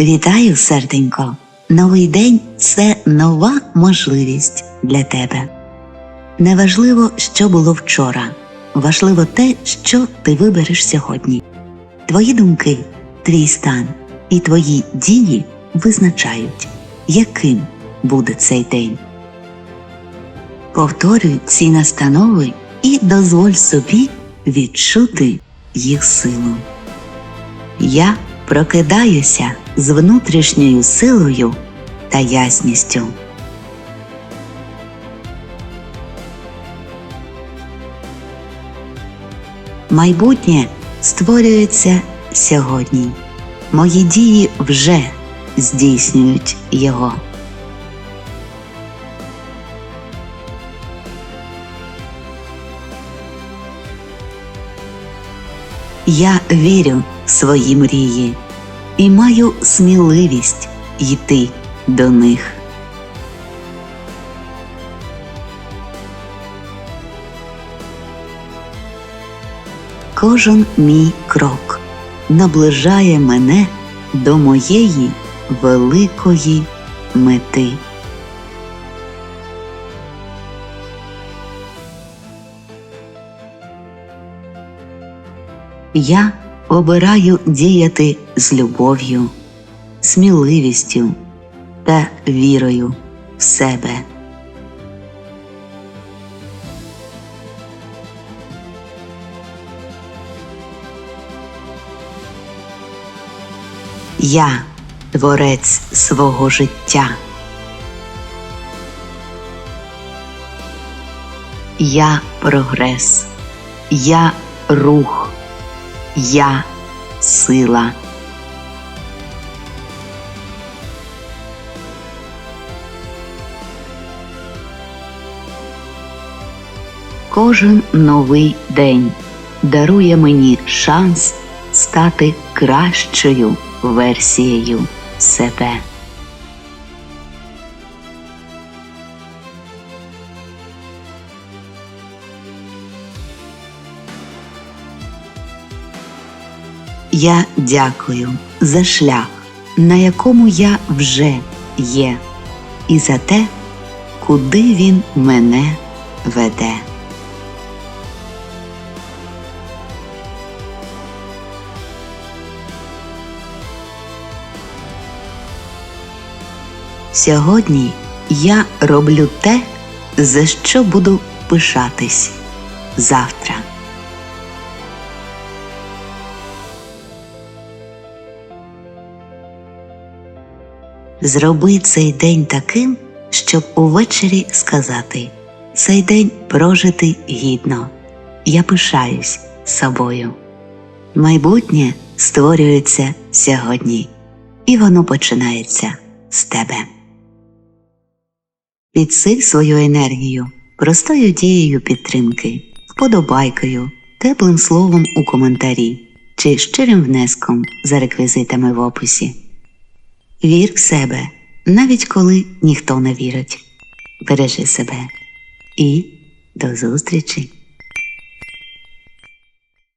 Вітаю, серденько! Новий день це нова можливість для тебе. Неважливо, що було вчора, важливо те, що ти вибереш сьогодні. Твої думки, твій стан і твої дії визначають, яким буде цей день. Повторюй ці настанови і дозволь собі відчути їх силу. Я прокидаюся з внутрішньою силою та ясністю. Майбутнє створюється сьогодні. Мої дії вже здійснюють його. Я вірю в свої мрії і маю сміливість йти до них. Кожен мій крок наближає мене до моєї великої мети. Я обираю діяти з любов'ю, сміливістю та вірою в себе. Я творець свого життя. Я прогрес. Я рух. Я сила. Кожен новий день дарує мені шанс стати кращою версією себе. Я дякую за шлях, на якому я вже є, і за те, куди він мене веде. Сьогодні я роблю те, за що буду пишатись завтра. Зроби цей день таким, щоб увечері сказати цей день прожити гідно. Я пишаюсь собою. Майбутнє створюється сьогодні, і воно починається з тебе. Підсиль свою енергію простою дією підтримки, вподобайкою, теплим словом у коментарі чи щирим внеском за реквізитами в описі. Вір в себе, навіть коли ніхто не вірить. Бережи себе і до зустрічі!